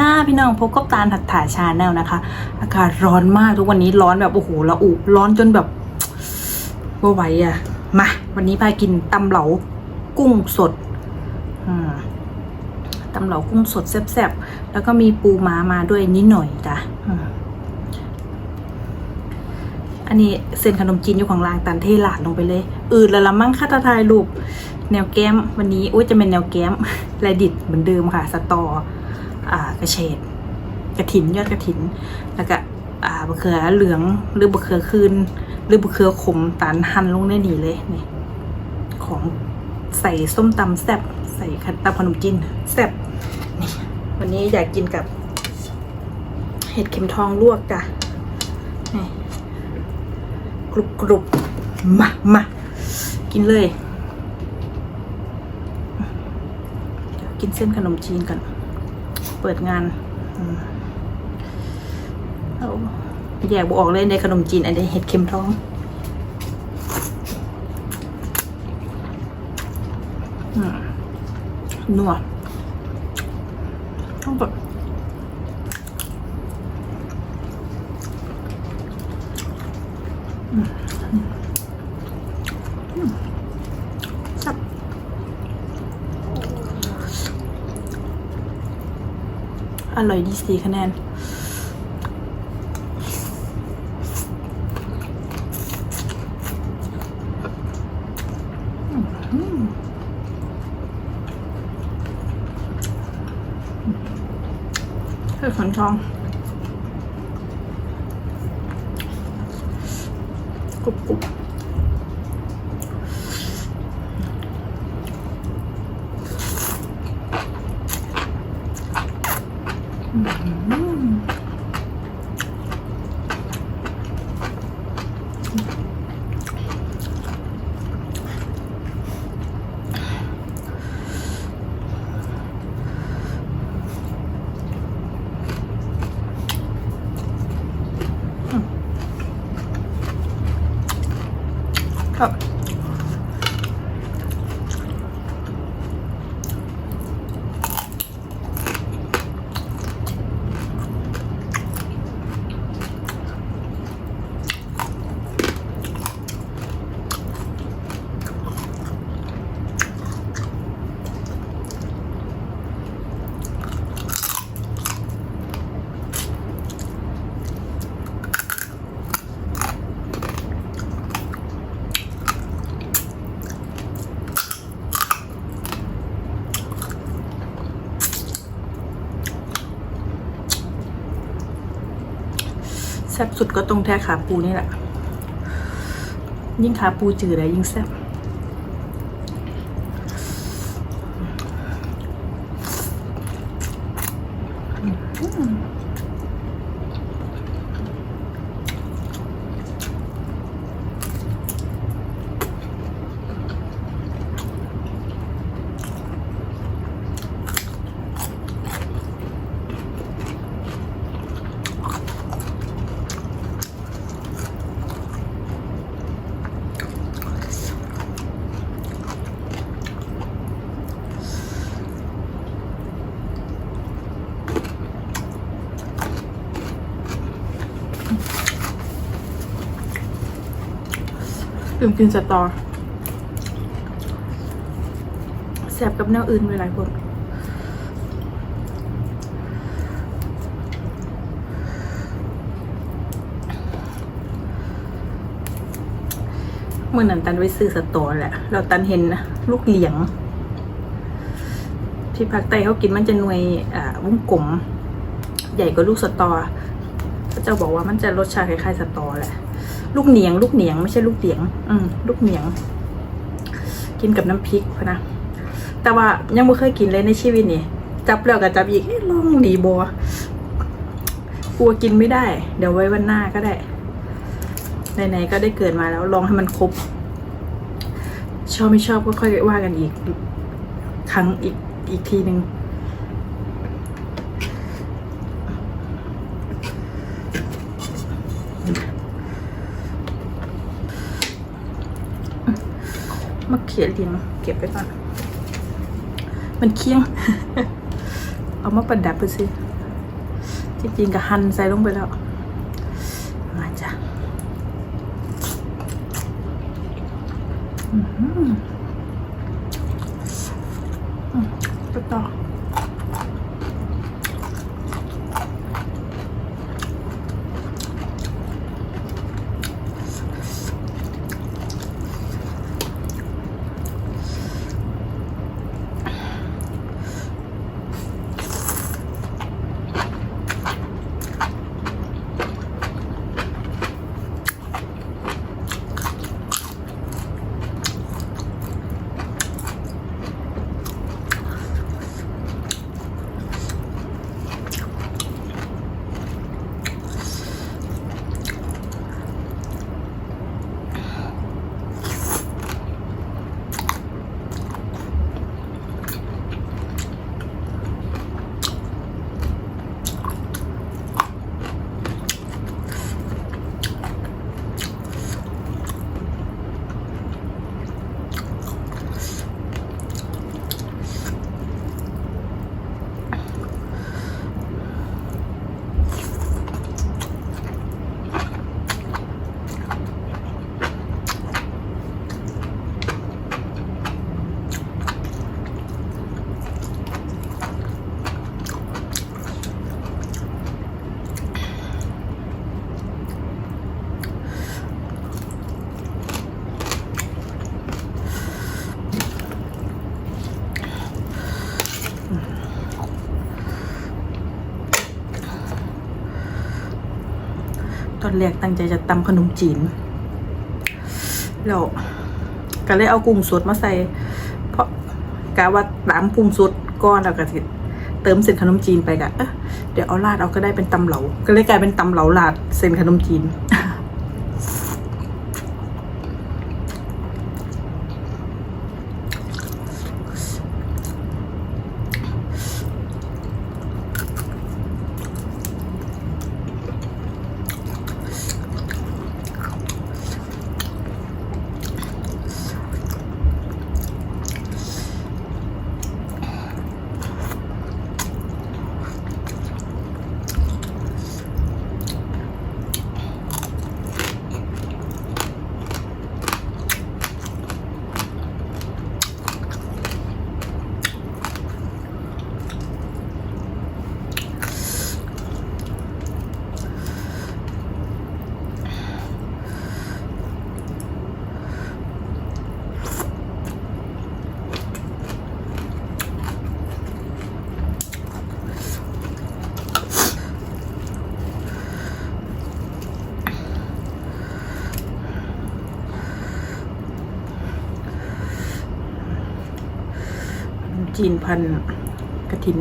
ค่ะพี่น้องพบกับตาลถัดถ่าชาแนลนะคะ อากาศร้อนมากทุกวันนี้ร้อนแบบโอ้โหละอุร้อนจนแบบว่าไหวอะมาวันนี้พากินตำเหลากุ้งสดตำเหลากุ้งสดแซ่บๆแล้วก็มีปูม้ามาด้วยนิดหน่อยจ้ะอันนี้เส้นขนมจีนอยู่ของรางตันเทหลาดลงไปเลย อืดล้วละมั่งค่าตาทายรูปแนวแก้มวันนี้อุ้ยจะเป็นแนวแก้มแรดิตเหมือนเดิมค่ะ สตออ่า กระเฉดกระถินยอดกระถิน แล้วก็อ่าบะเขือเหลืองหรือบะเขือคืน หรือบะเขือขมตาลหั่นลงได้ดีเลยนี่ของใส่ส้มตำแซ่บใส่ขตำขนมจีนแซ่บนี่วันนี้อยากกินกับ เห็ดเข็มทองลวกจ้ะนี่กรุบกรุบมามากินเลย กินเส้นขนมจีนกัน เปิดงานเอาแยกบออกเลยในขนมจีนอันนี้เห็ดเข็มทองนัวต้องแบบอืมอืมสับ อร่อยดีสี่คะแนน คือขนทอง ค แซ่บสุดก็ตรงแท้ขาปูนี่แหละ ยิ่งขาปูจืดเลยยิ่งแซ่บ ลืมกินสตอแซบกับแนวอื่นเวลายคนเมื่อนั้นตันไปซื้อสตอแหละ เราตันเห็นลูกเหลียง ที่ภาคใต้เขากินมันจะหน่วยอ่าวงกลม ใหญ่กว่าลูกสตอพระเจ้าบอกว่ามันจะรสชาติคล้ายๆสตอแหละ ลูกเหนียง ลูกเหนียงไม่ใช่ลูกเดียง อืมลูกเหนียง กินกับน้ำพริกพนะแต่ว่ายังไม่เคยกินเลยในชีวิตนี่จับแล้วกับจับอีกลองดีบัวกลัวกินไม่ได้ เดี๋ยวไว้วันหน้าก็ได้ไหนๆก็ได้เกิดมาแล้วลองให้มันครบชอบไม่ชอบก็ค่อยว่ากันอีก ครั้งอีกอีกทีหนึ่ง เขือเลียงเก็บไปก่อน มันเคี้ยง เอามาประดับไปสิจริงๆก็หั่นใส่ลงไปแล้ว มาจ้ะ อนแรกตั้งใจจะตำขนมจีนแล้วก็เลยเอากุ้งสดมาใส่ เพราะกะว่าตามกุ้งสดก้อนแล้วก็เติมเส้นขนมจีนไปกะเเดี๋ยวเอาราดเอาก็ได้เป็นตำเหลา ก็เลยกลายเป็นตำเหลาราดเส้นขนมจีน ขนม จีนพันกระถิน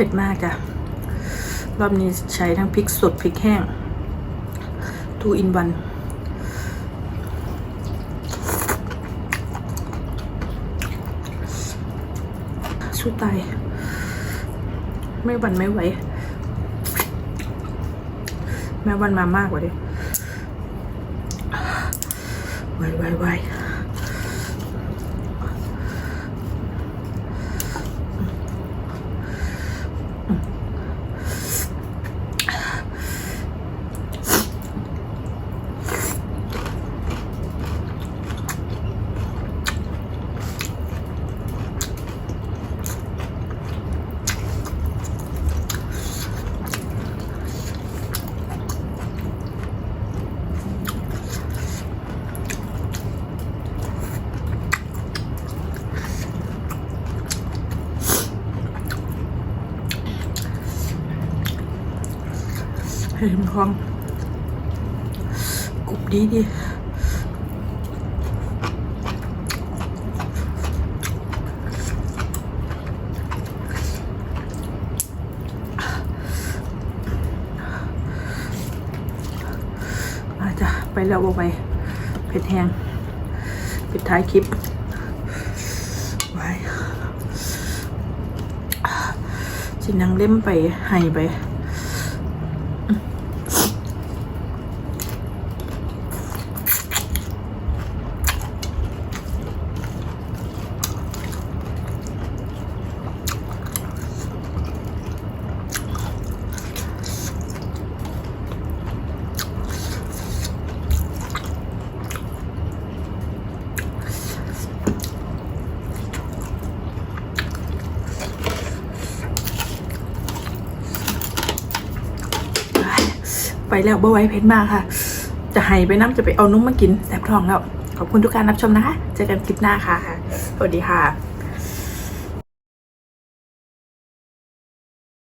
ผ็ดมากจ้ะ รอบนี้ใช้ทั้งพริกสดพริกแห้ง two in one สู้ตาย ไม่วันไม่ไหว แม่วันมามากกว่าดิไวไวไว ให้มันคลองกรุบดีดีมาจ้ะไปแล้วบอกไปเผ็ดแห้งปิดท้ายคลิปไว้จินังเล่มไปให้ไป ไปแล้วบ่ไว้เพชรมากค่ะ จะให้ไปน้ำจะไปเอานุ่มมากินแสบท้องแล้ว ขอบคุณทุกการรับชมนะคะ เจอกันคลิปหน้าค่ะ สวัสดีค่ะ